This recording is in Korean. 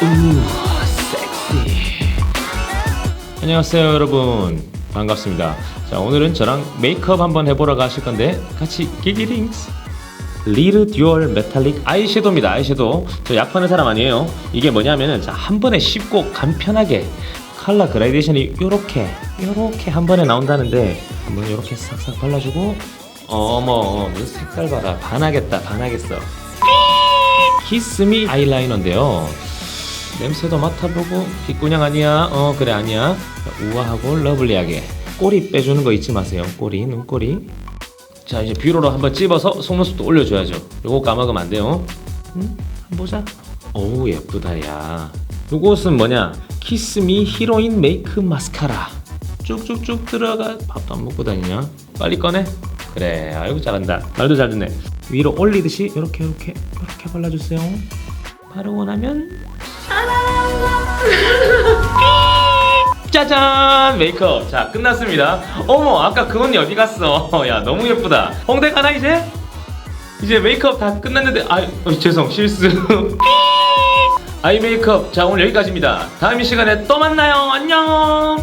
우 섹시 안녕하세요 여러분. 반갑습니다. 자 오늘은 저랑 메이크업 한번 해보러 가실 건데 같이 기기링스. 리르 듀얼 메탈릭 아이섀도우입니다. 아이섀도우. 저 약 파는 사람 아니에요. 이게 뭐냐면은 자, 한 번에 쉽고 간편하게 컬러 그라데이션이 요렇게 요렇게 한 번에 나온다는데 한번 요렇게 싹싹 발라주고 어머 이 색깔 봐라. 반하겠다 반하겠어. 키스미 아이라이너인데요 냄새도 맡아보고 빗구녕 아니야? 어 그래 아니야. 우아하고 러블리하게. 꼬리 빼주는 거 잊지 마세요. 꼬리 눈꼬리. 자 이제 뷰러로 한번 찝어서 속눈썹도 올려줘야죠. 요거 까먹으면 안 돼요. 음? 한번 보자. 어우 예쁘다 야. 요것은 뭐냐? 키스미 히로인 메이크 마스카라. 쭉쭉쭉 들어가. 밥도 안 먹고 다니냐? 빨리 꺼내. 그래 아이고 잘한다. 말도 잘 듣네. 위로 올리듯이 이렇게 이렇게 이렇게 발라주세요. 바르고 나면 짜잔 메이크업. 자 끝났습니다. 어머 아까 그 언니 어디 갔어. 야 너무 예쁘다. 홍대 가나 이제? 이제 메이크업 다 끝났는데 아 어, 죄송 실수. 아이 메이크업. 자 오늘 여기까지입니다. 다음 이 시간에 또 만나요. 안녕